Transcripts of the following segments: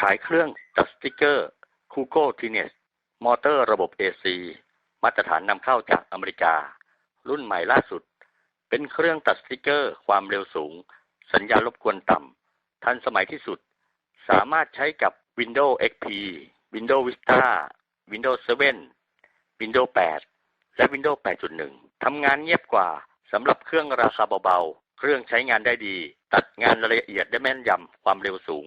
ขายเครื่องตัดสติกเกอร์คูโก้ทีเนสมอเตอร์ระบบ AC มาตรฐานนำเข้าจากอเมริกา รุ่นใหม่ล่าสุด เป็นเครื่องตัดสติกเกอร์ ความเร็วสูง สัญญาณรบกวนต่ำทันสมัยที่สุด สามารถใช้กับ Windows XP Windows Vista Windows 7 Windows 8 และ Windows 8.1 ทำงานเงียบกว่าสำหรับเครื่องราคาเบาๆ เครื่องใช้งานได้ดี ตัดงานละเอียดได้แม่นยำความเร็วสูง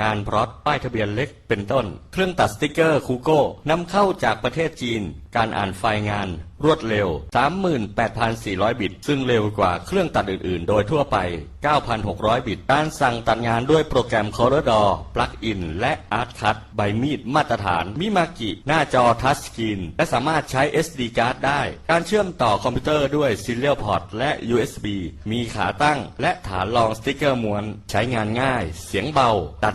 งานพรอตป้ายทะเบียนเล็กเป็นต้น เครื่องตัดสติกเกอร์คูโก้นำเข้าจากประเทศจีน การอ่านไฟล์งาน รวดเร็ว 38,400 บิต ซึ่งเร็วกว่าเครื่องตัดอื่น ๆ โดยทั่วไป 9,600 บิต การสั่งตัดงานด้วยโปรแกรม Corridor Plugin และ ArtCut ใบมีดมาตรฐาน มิมากิ หน้าจอทัชสกรีนและสามารถใช้ SD card ได้ การเชื่อมต่อคอมพิวเตอร์ด้วย Serial Port และ USB มีขาตั้ง และฐานรองสติกเกอร์ม้วน ใช้งานง่าย เสียงเบา ตัด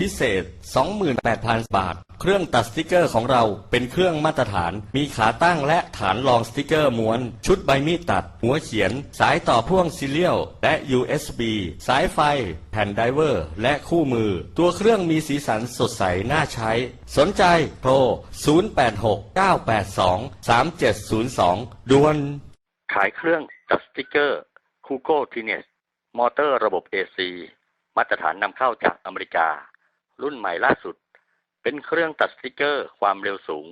พิเศษ 28,000 บาท เครื่องตัดสติกเกอร์ของเราเป็นเครื่องมาตรฐาน มีขาตั้งและฐานรองสติกเกอร์ม้วน ชุดใบมีดตัด หัวเขียน สายต่อพ่วงซีเรียลและ USB สายไฟ แผ่นไดเวอร์ และคู่มือ ตัวเครื่องมีสีสันสดใสน่าใช้ สนใจโทร 086-982-3702ด่วน ขายเครื่องตัดสติกเกอร์คูโก้ทีเนสมอเตอร์ระบบ AC มาตรฐานนำเข้าจากอเมริกา รุ่นใหม่ล่าสุด เป็นเครื่องตัดสติกเกอร์ ความเร็วสูง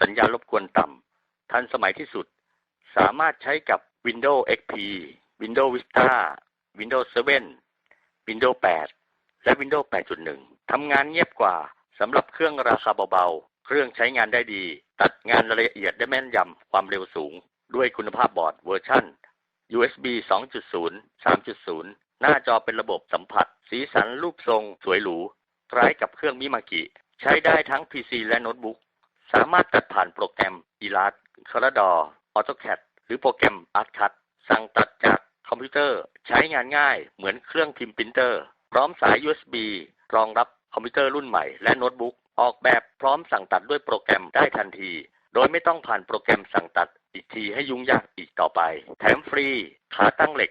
สัญญาณรบกวนต่ำ ทันสมัยที่สุด สามารถใช้กับ Windows XP Windows Vista Windows 7 Windows 8 และ Windows 8.1 ทำงานเงียบกว่าสำหรับเครื่องราคาเบาๆ เครื่องใช้งานได้ดี ตัดงานละเอียดได้แม่นยำ ความเร็วสูง ด้วยคุณภาพบอร์ดเวอร์ชัน USB 2.0 3.0 หน้าจอเป็นระบบสัมผัส สีสันรูปทรงสวยหรู คล้ายกับเครื่องมิมากิใช้ได้ทั้ง PC และโน้ตบุ๊ก สามารถตัดผ่านโปรแกรม Illustrator AutoCAD หรือโปรแกรม ArtCut สั่งตัดจากคอมพิวเตอร์ใช้งานง่ายเหมือนเครื่องพิมพ์ปรินเตอร์ พร้อมสาย USB รองรับคอมพิวเตอร์รุ่นใหม่และโน้ตบุ๊ก ออกแบบพร้อมสั่งตัดด้วยโปรแกรมได้ทันที โดยไม่ต้องผ่านโปรแกรมสั่งตัดอีกทีให้ยุ่งยากอีกต่อไป แถมฟรี ขาตั้งเหล็ก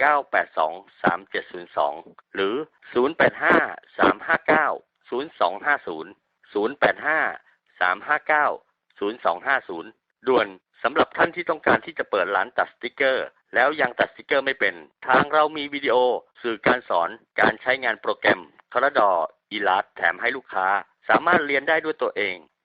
982 3702 หรือ 085 359 0250 085 359 0250 ด่วนสำหรับท่านที่ต้องการที่จะเปิดร้านตัดสติกเกอร์ แล้วยังตัดสติกเกอร์ไม่เป็น ทางเรามีวิดีโอ สื่อการสอนการใช้งานโปรแกรมคาราดออีลัสแถมให้ลูกค้า สามารถเรียนได้ด้วยตัวเอง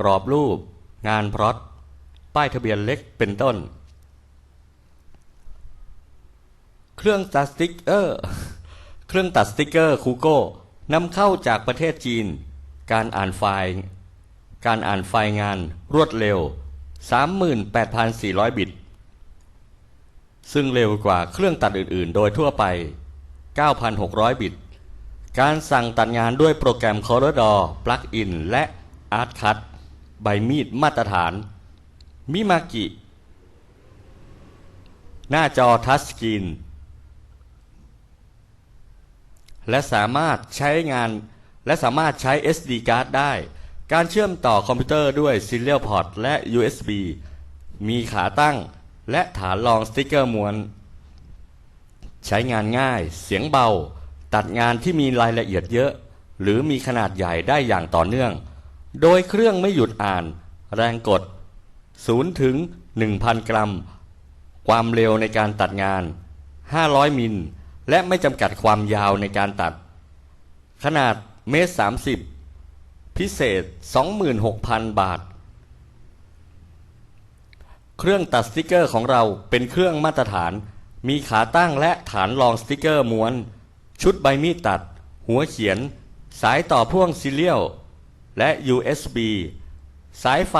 กรอบรูป งานพรอตป้ายทะเบียนเล็กเป็นต้น เครื่องตัดสติกเกอร์เครื่องตัดสติกเกอร์คูโก้นำเข้าจากประเทศจีน การอ่านไฟล์การอ่านไฟล์งานรวดเร็ว 38,400 บิต ซึ่งเร็วกว่าเครื่องตัดอื่น ๆ โดยทั่วไป 9,600 บิต การสั่งตัดงานด้วยโปรแกรม Corridor Plugin และ ArtCut ใบมีดมาตรฐาน มิมากิ หน้าจอทัชสกรีน และสามารถใช้งานและสามารถใช้ SD card ได้ การเชื่อมต่อคอมพิวเตอร์ด้วย Serial Port และ USB มีขาตั้งและฐานรองสติกเกอร์ม้วน ใช้งานง่าย เสียงเบา ตัดงานที่มีรายละเอียดเยอะ หรือมีขนาดใหญ่ได้อย่างต่อเนื่อง โดยเครื่องไม่หยุดอ่าน แรงกด 0 ถึง 1,000 กรัม ความเร็วในการตัดงาน 500 มิล และไม่จำกัดความยาวในการตัด ขนาดเมตร 30 พิเศษ 26,000 บาท เครื่องตัดสติกเกอร์ของเราเป็นเครื่องมาตรฐาน มีขาตั้งและฐานรองสติกเกอร์ม้วน ชุดใบมีดตัด หัวเขียน สายต่อพ่วงซีเรียล และ USB สายไฟ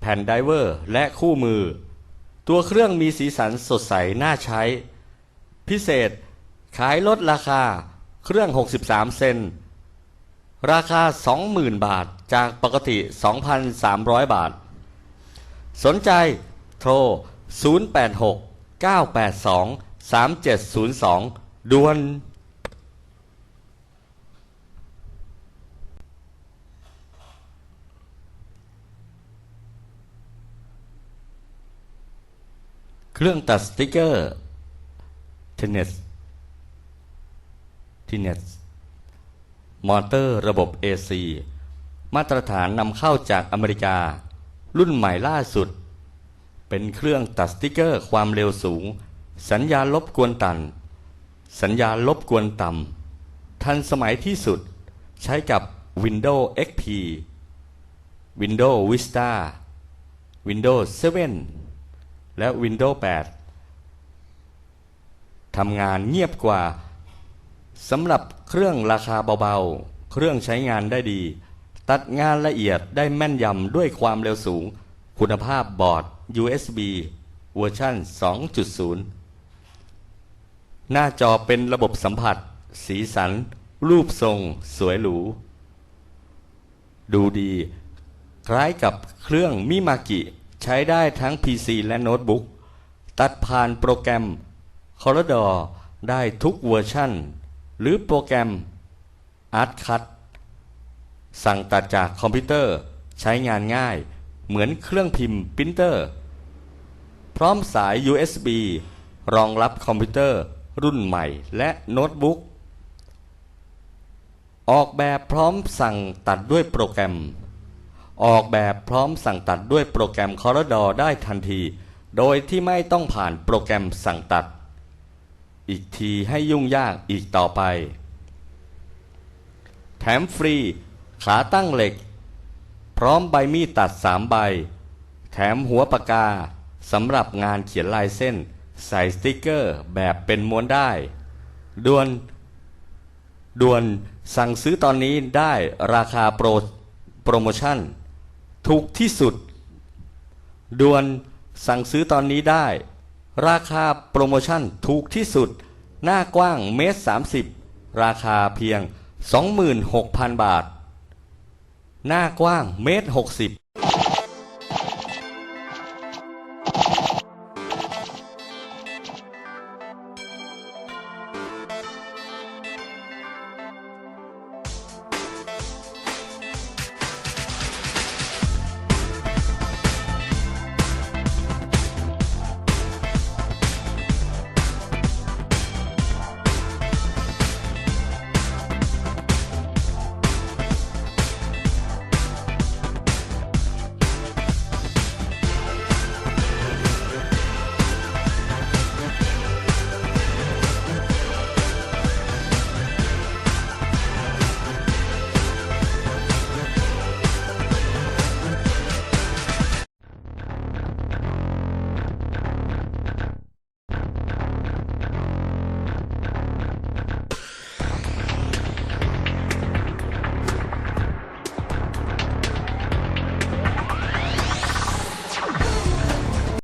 แผ่นไดเวอร์ และคู่มือ ตัวเครื่องมีสีสันสดใสน่าใช้ พิเศษ ขายลดราคา เครื่อง 63 เซน ราคา 20,000 บาท จากปกติ 2,300 บาท สนใจโทร 086 982 3702 ด่วน เครื่องตัดสติกเกอร์เทนเนสทีเนสมอเตอร์ระบบ AC มาตรฐานนำเข้าจากอเมริกา รุ่นใหม่ล่าสุด เป็นเครื่องตัดสติกเกอร์ความเร็วสูง สัญญาณลบกวนต่ำสัญญาณลบกวนต่ำทันสมัยที่สุดใช้กับ Windows XP Windows Vista Windows 7 และ Windows 8ทำงานเงียบกว่าสำหรับเครื่องราคาเบาๆ เครื่องใช้งานได้ดี ตัดงานละเอียดได้แม่นยำด้วยความเร็วสูง คุณภาพบอร์ด USB เวอร์ชัน2.0 หน้าจอเป็นระบบสัมผัส สีสัน รูปทรง สวยหรู ดูดี คล้ายกับเครื่องมิมากิ ใช้ได้ทั้ง PC และโน้ตบุ๊กตัดผ่านโปรแกรม c o r r d o r ได้ทุกเวอร์ชันหรือโปรแกรม ArtCut สั่งตัดจากคอมพิวเตอร์ใช้งานง่ายเหมือนเครื่องพิมพ์ปรินเตอร์ พร้อมสาย USB รองรับคอมพิวเตอร์รุ่นใหม่และโน้ตบุ๊กออกแบบพร้อมสั่งตัดด้วยโปรแกรม ออกแบบพร้อมสั่งตัดด้วยโปรแกรม Corridor ได้ทันที โดยที่ไม่ต้องผ่านโปรแกรมสั่งตัด อีกทีให้ยุ่งยากอีกต่อไป แถมฟรี ขาตั้งเหล็ก พร้อมใบมีดตัดสามใบ แถมหัวปากกาสำหรับงานเขียนลายเส้น ใส่สติกเกอร์แบบเป็นม้วนได้ด่วนด่วนสั่งซื้อตอนนี้ได้ราคาโปรโปรโมชั่น ถูกที่สุด ด่วนสั่งซื้อตอนนี้ได้ ราคาโปรโมชั่นถูกที่สุด หน้ากว้างเมตรสามสิบราคาเพียง 26,000 บาท หน้ากว้างเมตรหกสิบ